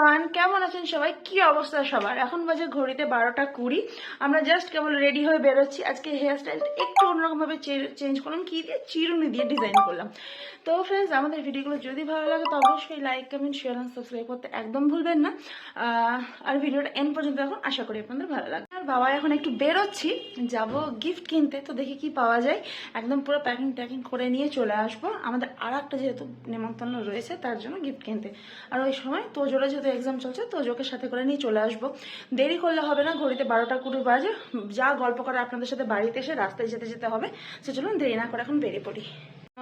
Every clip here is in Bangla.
এভরিওয়ান কেমন আছেন সবাই? কি অবস্থা সবার? এখন বাজে ঘড়িতে বারোটা কুড়ি। আমরা জাস্ট কেবল রেডি হয়ে বেরোচ্ছি। আজকে হেয়ার স্টাইল একটু অন্যরকমভাবে চেঞ্জ করলাম, কি দিয়ে? চিরুনি দিয়ে ডিজাইন করলাম। তো ফ্রেন্ডস আমাদের ভিডিওগুলো যদি ভালো লাগে তো অবশ্যই like comment share and subscribe করতে একদম ভুলবেন না। আর ভিডিওটা এন পর্যন্ত এখন আশা করি আপনাদের ভালো লাগবে। আর বাবা এখন একটু বেরোচ্ছি। যাব গিফট কিনতে তো দেখি কি পাওয়া যায়। একদম পুরো প্যাকিং ট্যাকিং করে নিয়ে চলে আসব। আমাদের আর একটা যেহেতু নেমন্তন্ন রয়েছে তার জন্য গিফট কিনতে। আর ওই সময় তোজোরে যেহেতু এক্সাম চলছে তোজোকে সাথে করে নিয়ে চলে আসব। দেরি করলে হবে না ঘড়িতে বারোটা কুড়ি বাজে। যা গল্প করে আপনাদের সাথে বাড়িতে এসে রাস্তায় যেতে যেতে হবে। সে চলুন দেরি না করে এখন বেরিয়ে পড়ি।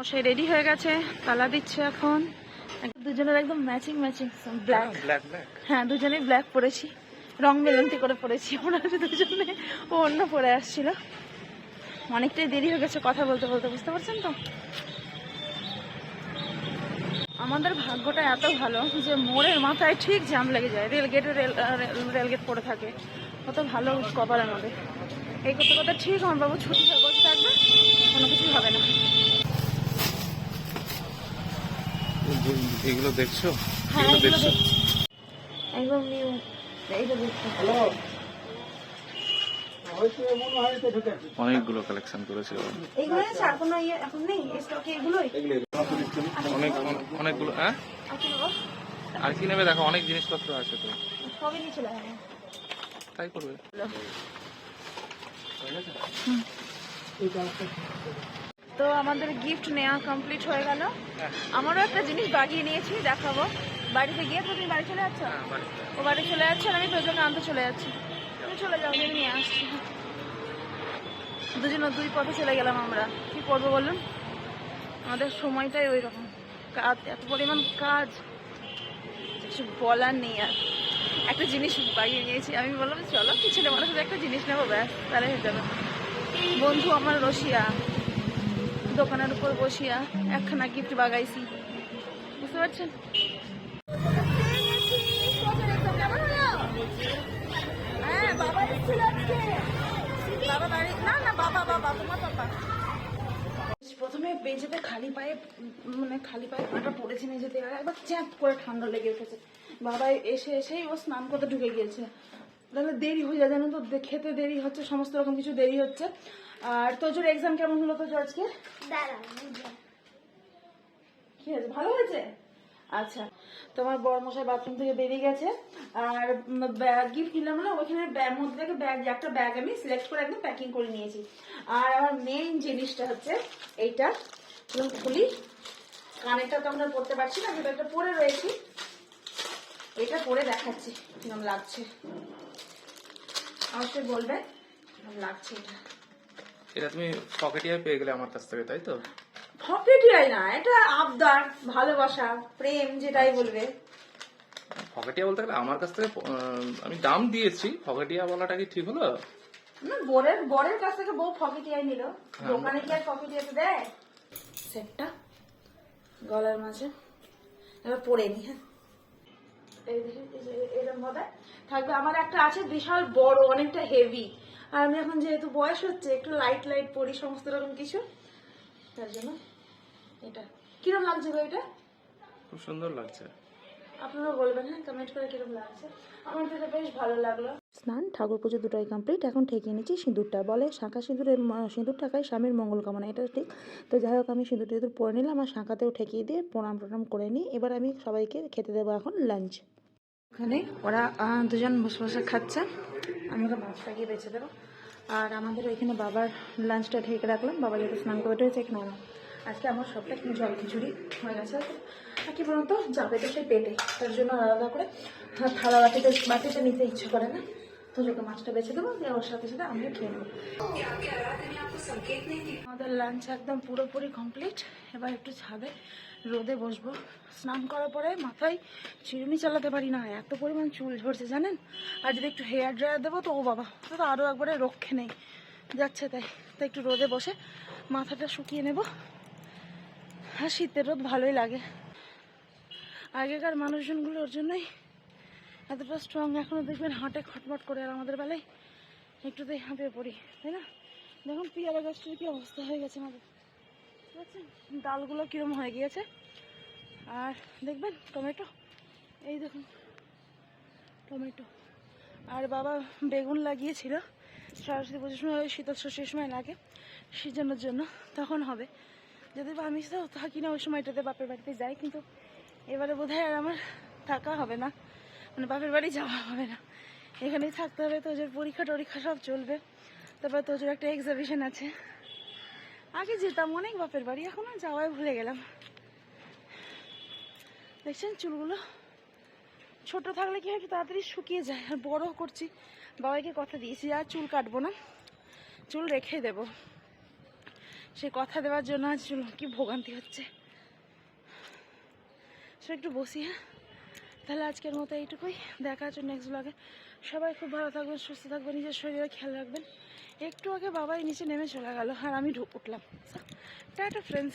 সে রেডি হয়ে গেছে তালা দিচ্ছে এখন। দুজনের একদম ম্যাচিং ম্যাচিং ব্ল্যাক হ্যাঁ দুজনেই ব্ল্যাক পরেছি। রং মেলান্তি করে পরেছি ওরা দুজনে। ও অন্য পরে আসছিল। অনেকটাই দেরি হয়ে গেছে কথা বলতে বলতে বুঝতে পারছেন তো? আমাদের ভাগ্যটা এত ভালো যে মোড়ের মাথায় ঠিক জ্যাম লেগে যায় রেলগেটে রেল রেলগেট পড়ে থাকে। কত ভালো কপাল আমাদের এই করতে করতে ঠিক আমার বাবু ছুটি হয়ে বসে থাকবে কোনো কিছুই হবে না। এগুলো দেখছ? হ্যাঁ এগুলো দেখছ। একদম নিউ অনেকগুলো কালেকশন করেছে ইয়ে এখন নেই অনেক অনেকগুলো হ্যাঁ? আর কি নেবে দেখো অনেক জিনিসপত্র আছে তো। তাই করবে। তো আমাদের গিফট নেওয়া কমপ্লিট হয়ে গেল। আমারও একটা জিনিস বাগিয়ে নিয়েছি দেখাবো। বাড়িতে গিয়ে তো তুমি বাড়ি চলে যাচ্ছ? ও বাড়ি চলে যাচ্ছে আর আমি তোজোকে আনতে চলে যাচ্ছি। তুমি চলে যাও আমি নিয়ে আসছি। দুজনে দুই পথে চলে গেলাম আমরা। কি করব বলুন? আমাদের সময়টাই ওই রকম। কাজ এত পরিমাণ কাজ। কিছু বলার নেই আর। একটা জিনিস বাগিয়ে নিয়েছি। আমি বললাম চলো কি ছেলে মানুষের একটা জিনিস নেব ব্যাস তাহলে হয়ে যাবে। বন্ধু আমার রসিয়া দোকানের উপর বসিয়া একখানা গিফট বাগাইছি। বুঝতে পারছেন? হ্যাঁ, প্রথমে বেঁচেতে খালি পায়ে মানে খালি পায়ে পাটা পড়েছে আর একবার চ্যাপ করে ঠান্ডা লেগে উঠেছে। বাবা এসে এসেই ও স্নান করতে ঢুকে গিয়েছে। তাহলে দেরি হয়ে যায় জানেন তো? খেতে দেরি হচ্ছে সমস্ত রকম কিছু দেরি হচ্ছে। আর তোজোর এক্সাম কেমন হলো তো আজকে? কি হয়েছে? ভালো হয়েছে? আচ্ছা তোমার বড় মশাই বাথরুম থেকে বেরিয়ে গেছে। আর ব্যাগ গিফট নিলাম না ওইখানে ব্যাগ মধ্যে থেকে ব্যাগ একটা ব্যাগ আমি সিলেক্ট করে একদম প্যাকিং করে নিয়েছি। আর আমার মেইন জিনিসটা হচ্ছে এইটা। খুলি। কানেরটা তো আমরা পড়তে পারছি না যেটা একটা পরে রয়েছি। এটা পরে দেখাচ্ছি কিরম লাগছে। অবশ্যই বলবে? লাগছে এটা? এটা তুমি পকেটিয়ায় পেয়ে গেলে আমার কাছ থেকে তাই তো? ফকেটিয়াই না এটা আবদার ভালোবাসা প্রেম যেটাই বলবে। পকেটিয়া বলতে গেলে আমার কাছ থেকে আমি দাম দিয়েছি পকেটিয়া বলাটা কি ঠিক হলো? না বরের বরের কাছ থেকে বউ ফকেটিয়াই নিল। দোকানে কি আর ফকেটিয়াতে দেয়? সেটটা গলার মাঝে। এবার পরে নি হ্যাঁ। এই দেখি, এরকম ভাবে থাকবে। আমার একটা আছে বিশাল বড় অনেকটা হেভি আর আমি এখন যেহেতু বয়স হচ্ছে একটু লাইট লাইট পরি সমস্ত রকম কিছু। তার জন্য এটা। কিরম লাগছে গো এটা? খুব সুন্দর লাগছে। আপনারা বলবেন হ্যাঁ কমেন্ট করে কিরম লাগছে? আমার তো এটা বেশ ভালো লাগল। স্নান ঠাকুর পুজো দুটোই কমপ্লিট এখন ঠেকিয়ে নিচ্ছি সিঁদুরটা। বলে শাঁখা সিঁদুরের সিঁদুর টাকায় স্বামীর মঙ্গল কামনা। এটা ঠিক। তো যাই হোক আমি সিঁদুর টিঁদুর পরে নিলাম আর শাঁখাতেও ঠেকিয়ে দিয়ে প্রণাম প্রণাম করে নিই। এবার আমি সবাইকে খেতে দেবো এখন লাঞ্চ ওখানে। ওরা দুজন বসে বসে খাচ্ছে। আমি ওকে মাছটা গিয়ে বেছে দেবো। আর আমাদের ওইখানে বাবার লাঞ্চটা ঢেকে রাখলাম। বাবা যেহেতু স্নান করে রয়েছে এখানে আমার আজকে আমার সবটা জল খিচুড়ি হয়ে গেছে। আর কি বলতো, যাবে তো সেই পেটে। তার জন্য আলাদা করে থালা বাটিতে বাটিতে নিতে ইচ্ছে করে না। তো যখন মাছটা বেছে দেবো। দিয়ে ওর সাথে সাথে আমরা খেয়ে নেব। আমাদের লাঞ্চ একদম পুরোপুরি কমপ্লিট এবার একটু ছাদে রোদে বসবো। স্নান করার পরে মাথায় চিরুনি চালাতে পারি না, এত পরিমাণ চুল ঝরছে জানেন? আর যদি একটু হেয়ার ড্রায়ার দেবো তো ও বাবা তো আরও একবারে রক্ষে নেই। যাচ্ছে তাই তো একটু রোদে বসে মাথাটা শুকিয়ে নেব। আর শীতের রোদ ভালোই লাগে। আগেকার মানুষজনগুলো ওর জন্যই এতটা স্ট্রং এখনও দেখবেন হাঁটে খটমট করে আর আমাদের বেলায় একটুতেই হাঁপিয়ে পড়ি, তাই না? দেখুন, পিয়ারা গাছটার কি অবস্থা হয়ে গেছে আমাদের। পারছেন ডালগুলো কীরকম হয়ে গিয়েছে? আর দেখবেন, টমেটো। এই দেখুন, টমেটো। আর বাবা বেগুন লাগিয়েছিল। সরস্বতী পুজোর সময়, ওই শীতল ষষ্ঠীর সময় লাগে, সিজনের জন্য। তখন হবে। যদি বা আমি তো থাকি না, ওই সময়টাতে বাপের বাড়িতে যাই, কিন্তু এবারে বোধহয় আর আমার থাকা হবে না। মানে বাপের বাড়ি যাওয়া হবে না। এখানেই থাকতে হবে, তোজোর পরীক্ষা টরীক্ষা সব চলবে। তারপর তোজোর একটা এক্সিবিশন আছে। আগে যেতাম, অনেক বাপের বাড়ি, এখন আর যাওয়াই ভুলে গেলাম। দেখছেন চুলগুলো? ছোট থাকলে কি হয় তাড়াতাড়ি শুকিয়ে যায়, আর বড় করছি। বাবাইকে কথা দিয়েছি, আর চুল কাটবো না। চুল রেখে দেব। সে কথা দেওয়ার জন্য আজ চুল কি ভোগান্তি হচ্ছে। সে একটু বসি হ্যাঁ? তাহলে আজকের মতো এইটুকুই। দেখা হচ্ছে নেক্সট ব্লগে সবাই খুব ভালো থাকবেন, সুস্থ থাকবেন, নিজের শরীরে খেয়াল রাখবেন। একটু আগে বাবাই নিচে নেমে চলে গেল আর আমি ঢুক উঠলাম। Tata friends